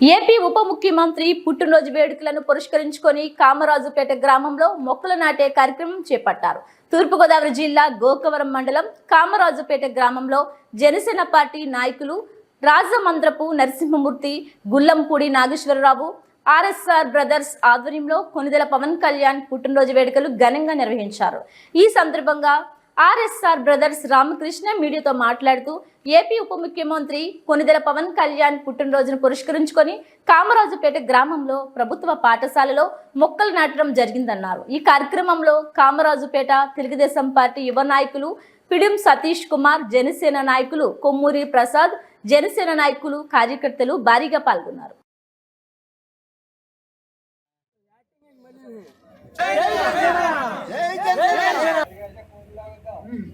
AP ఉప ముఖ్యమంత్రి పుట్టినరోజు వేడుకలను పురస్కరించుకొని కామరాజుపేట గ్రామంలో మొక్కలు నాటే కార్యక్రమం చేపట్టారు. తూర్పుగోదావరి జిల్లా గోకవరం మండలం కామరాజుపేట గ్రామంలో జనసేన పార్టీ నాయకులు రాజమంద్రపు నరసింహమూర్తి గుల్లంపూడి నాగేశ్వరరావు ఆర్ఎస్ఆర్ బ్రదర్స్ ఆధ్వర్యంలో కొనిదెల పవన్ కళ్యాణ్ పుట్టినరోజు వేడుకలు ఘనంగా నిర్వహించారు. ఈ సందర్భంగా ఆర్ఎస్ఆర్ బ్రదర్స్ రామకృష్ణ మీడియాతో మాట్లాడుతూ ఏపీ ఉప ముఖ్యమంత్రి కొనిదెల పవన్ కళ్యాణ్ పుట్టినరోజును పురస్కరించుకొని కామరాజుపేట గ్రామంలో ప్రభుత్వ పాఠశాలలో మొక్కలు నాటడం జరిగిందన్నారు ఈ కార్యక్రమంలో కామరాజుపేట తెలుగుదేశం పార్టీ యువ నాయకులు పిడిం సతీష్ కుమార్ జనసేన నాయకులు కొమ్మూరి ప్రసాద్ జనసేన నాయకులు కార్యకర్తలు భారీగా పాల్గొన్నారు జై జనసేన జై జనసేన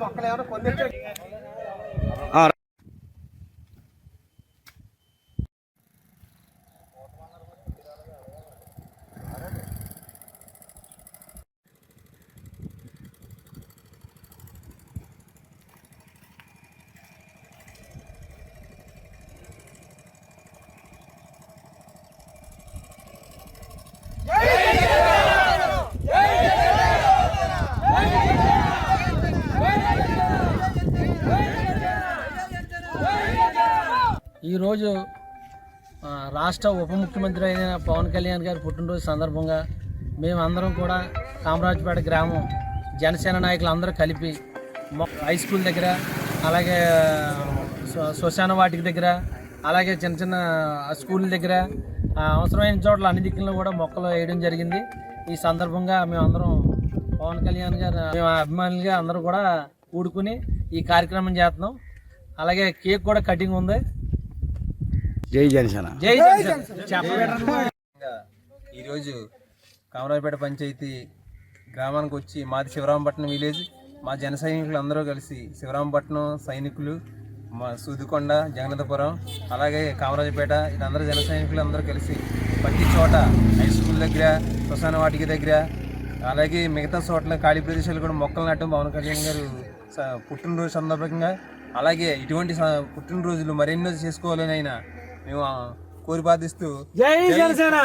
మొక్కలు ఏమైనా పొందించండి ఈరోజు రాష్ట్ర ఉప ముఖ్యమంత్రి అయిన పవన్ కళ్యాణ్ గారి పుట్టినరోజు సందర్భంగా మేమందరం కూడా కామరాజపేట గ్రామం జనసేన నాయకులు అందరూ కలిపి మొ- హై స్కూల్ దగ్గర అలాగే శ్మశాన వాటికి దగ్గర అలాగే చిన్న చిన్న స్కూల్ దగ్గర అవసరమైన చోట్ల అన్ని దిక్కుల్లో కూడా మొక్కలు వేయడం జరిగింది. ఈ సందర్భంగా మేమందరం పవన్ కళ్యాణ్ గారు మేము అభిమానులుగా అందరూ కూడా కూడుకుని ఈ కార్యక్రమం చేస్తున్నాం. అలాగే కేక్ కూడా కటింగ్ ఉంది. జై జనసేన. జై జనసేన. ఈరోజు కామరాజపేట పంచాయతీ గ్రామానికి వచ్చి మాది శివరామపట్నం విలేజ్. మా జన సైనికులు అందరూ కలిసి శివరామపట్నం సైనికులు మా సూదికొండ జగన్నాథపురం అలాగే కామరాజపేట వీళ్ళందరూ జన సైనికులు అందరూ కలిసి ప్రతి చోట హై స్కూల్ దగ్గర శ్మశాన వాటిక దగ్గర అలాగే మిగతా చోట్ల ఖాళీ ప్రదేశాలు కూడా మొక్కలు నాటడం పవన్ కళ్యాణ్ గారు స- పుట్టినరోజు సందర్భంగా అలాగే ఇటువంటి పుట్టినరోజులు మరెన్నో చేసుకోవాలని ఆయన మేము కోరి బాధిస్తూ జై జనసేన!